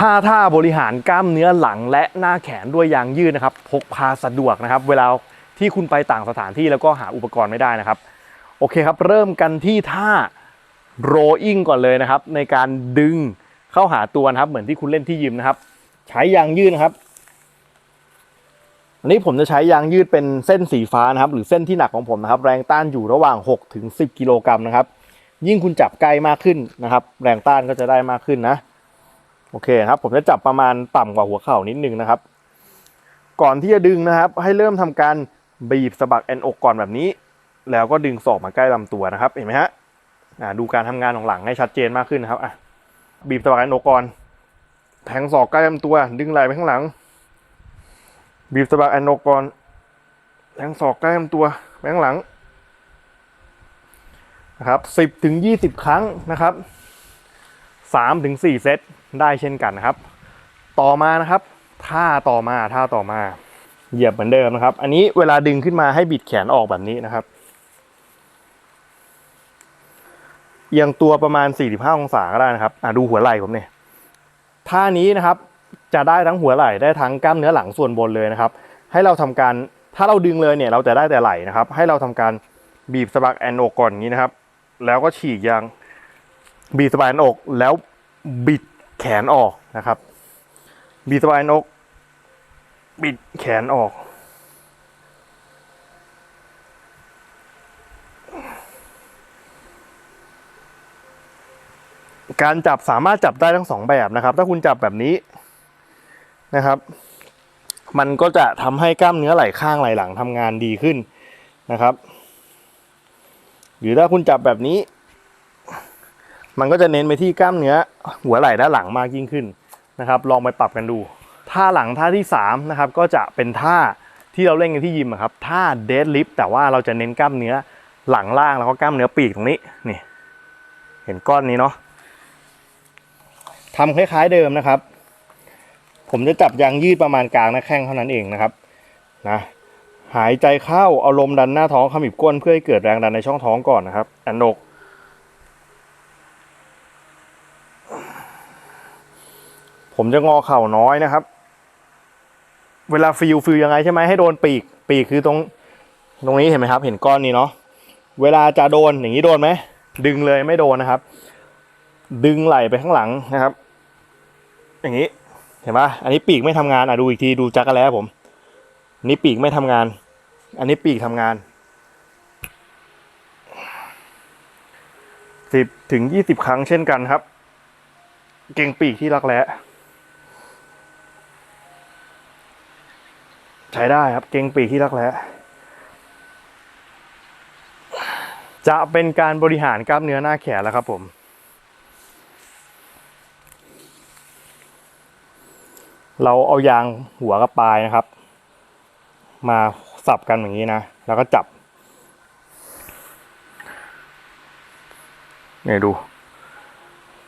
5 ท่าบริหารกล้ามเนื้อหลังและหน้าแขนด้วยยางยืดนะครับ พกพาสะดวกนะครับ เวลาที่คุณไปต่างสถานที่แล้วก็หาอุปกรณ์ไม่ได้นะครับ โอเคครับ เริ่มกันที่ท่า rowing ก่อนเลยนะครับ ในการดึงเข้าหาตัวนะครับ เหมือนที่คุณเล่นที่ยิมนะครับ ใช้ยางยืดนะครับอันนี้ผมจะใช้ยางยืดเป็นเส้นสีฟ้านะครับ หรือเส้นที่หนักของผมนะครับ แรงต้านอยู่ระหว่าง6ถึง10 กิโลกรัมนะครับ ยิ่งคุณจับใกล้มากขึ้นนะครับ แรงต้านก็จะได้มากขึ้นนะ โอเคครับ ผมจะจับประมาณต่ำกว่าหัวเข่านิดนึงนะครับ ก่อนที่จะดึงนะครับ ให้เริ่มทำการบีบสะบักแอนอกก่อนแบบนี้ แล้วก็ดึงศอกมาใกล้ลำตัวนะครับเห็นไหมฮะดูการทำงานของหลังให้ชัดเจนมากขึ้นนะครับอะบีบสะบักแอนอกก่อนแทงศอกใกล้ลำตัว ดึงไหล่ไปข้างหลัง บีบสะบักแอนอกก่อนแทงศอกใกล้ลำตัวไปข้างหลังนะครับสิบถึงยี่สิบครั้งนะครับ สามถึงสี่เซตได้เช่นกันนะครับ ต่อมานะครับ ท่าต่อมาท่าต่อมา เหยียบเหมือนเดิมนะครับ อันนี้เวลาดึงขึ้นมาให้บิดแขนออกแบบนี้นะครับเอียงตัวประมาณ 45 องศาก็ได้นะครับอะดูหัวไหล่ผมเนี่ยท่านี้นะครับจะได้ทั้งหัวไหล่ได้ทั้งกล้ามเนื้อหลังส่วนบนเลยนะครับ ให้เราทำการถ้าเราดึงเลยเนี่ยเราจะได้แต่ไหล่นะครับ ให้เราทำการบีบสะบักแอนอกก่อนอย่างนี้นะครับ แล้วก็ฉีกยาง บีสะบักแอนอกแล้วบิดแขนออกนะครับ บีสะบักแอนอกบิดแขนออกการจับสามารถจับได้ทั้งสองแบบนะครับ ถ้าคุณจับแบบนี้นะครับ มันก็จะทำให้กล้ามเนื้อไหล่ข้างไหล่หลังทำงานดีขึ้นนะครับ หรือถ้าคุณจับแบบนี้ มันก็จะเน้นไปที่กล้ามเนื้อหัวไหล่ด้านหลังมากยิ่งขึ้นนะครับ ลองไปปรับกันดู ท่าหลังท่าที่3นะครับก็จะเป็นท่าที่เราเล่นกันที่ยิมครับท่าเดดลิฟแต่ว่าเราจะเน้นกล้ามเนื้อหลังล่างแล้วก็กล้ามเนื้อปีกตรงนี้นี่ เห็นก้อนนี้เนาะทำคล้ายๆเดิมนะครับ ผมจะจับยางยืดประมาณกลางหน้าแข้งเท่านั้นเองนะครับนะหายใจเข้าเอาลมดันหน้าท้องขมิบก้นเพื่อให้เกิดแรงดันในช่องท้องก่อนนะครับแอนอก ผมจะงอเข่าน้อยนะครับ เวลาฟิลฟิลยังไงใช่ไหมให้โดนปีก ปีกคือตรง ตรงนี้เห็นไหมครับ เห็นก้อนนี้เนาะ เวลาจะโดนอย่างนี้โดนไหม ดึงเลยไม่โดนนะครับ ดึงไหล่ไปข้างหลังนะครับ อย่างนี้ เห็นปะอันนี้ปีกไม่ทำงานอะดูอีกทีดูจักรแล้วผมอันนี้ปีกไม่ทำงาน อันนี้ปีกทำงานสิบถึงยี่สิบครั้งเช่นกันครับ เก่งปีกที่รักแร้ ใช้ได้ครับ เก่งปีกที่รักแร้จะเป็นการบริหารกล้ามเนื้อหน้าแขนแล้วครับผมเราเอายางหัวกับปลายนะครับ มาสับกันอย่างนี้นะ แล้วก็จับเนี่ยดู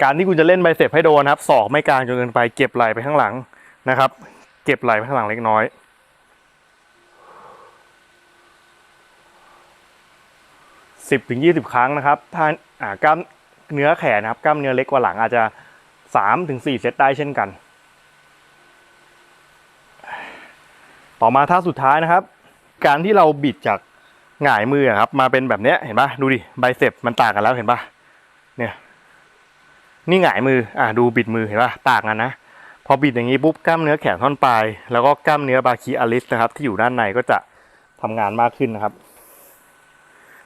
การที่คุณจะเล่นไบเซปให้โดนครับศอกไม่กลางจนเกินไป เก็บไหล่ไปข้างหลังนะครับ เก็บไหล่ไปข้างหลังเล็กน้อย สิบถึงยี่สิบครั้งนะครับ ถ้าอ่ากล้ามเนื้อแขนนะครับ กล้ามเนื้อเล็กกว่าหลังอาจจะสามถึงสี่เซตได้เช่นกัน ต่อมาท่าสุดท้ายนะครับ การที่เราบิดจากหงายมือครับ มาเป็นแบบเนี้ยเห็นปะดูดิไบเซปมันต่างกันแล้วเห็นปะเนี่ยนี่หงายมืออะดูบิดมือเห็นปะต่างกันนะพอบิดอย่างนี้ปุ๊บกล้ามเนื้อแขนท่อนปลายแล้วก็กล้ามเนื้อบาคีอาริสนะครับ ที่อยู่ด้านในก็จะทำงานมากขึ้นนะครับ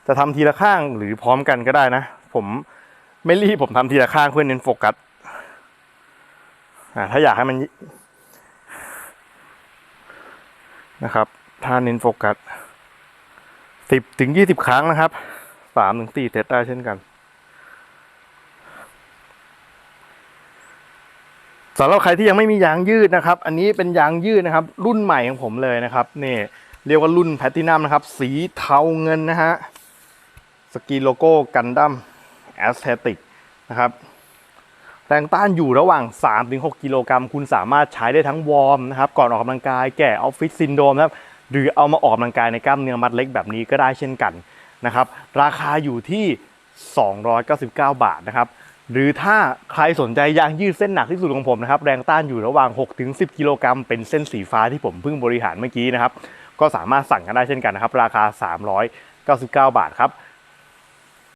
จะทำทีละข้างหรือพร้อมกันก็ได้นะ ผมไม่รีบผมทำทีละข้างเพื่อเน้นโฟกัสอ่าถ้าอยากให้มันนะครับ ถ้าเน้นโฟกัสสิบถึงยี่สิบครั้งนะครับสามถึงสี่เซตได้เช่นกันสำหรับใครที่ยังไม่มียางยืดนะครับ อันนี้เป็นยางยืดนะครับ รุ่นใหม่ของผมเลยนะครับนี่เรียกว่ารุ่นแพตตินัมนะครับ สีเทาเงินนะฮะ กีโลโก้กันดั้มแอสเทติกนะครับแรงต้านอยู่ระหว่าง 3-6 กิโลกรัม คุณสามารถใช้ได้ทั้งวอร์มนะครับ ก่อนออกกำลังกาย แก่ออฟฟิศซินโดรมนะครับ หรือเอามาออกกำลังกายในกล้ามเนื้อมัดเล็กแบบนี้ก็ได้เช่นกันนะครับ ราคาอยู่ที่ 299 บาทนะครับ หรือถ้าใครสนใจยางยืดเส้นหนักที่สุดของผมนะครับ แรงต้านอยู่ระหว่าง 6-10 กิโลกรัม เป็นเส้นสีฟ้าที่ผมเพิ่งบริหารเมื่อกี้นะครับ ก็สามารถสั่งกันได้เช่นกันนะครับ ราคา 399 บาทครับ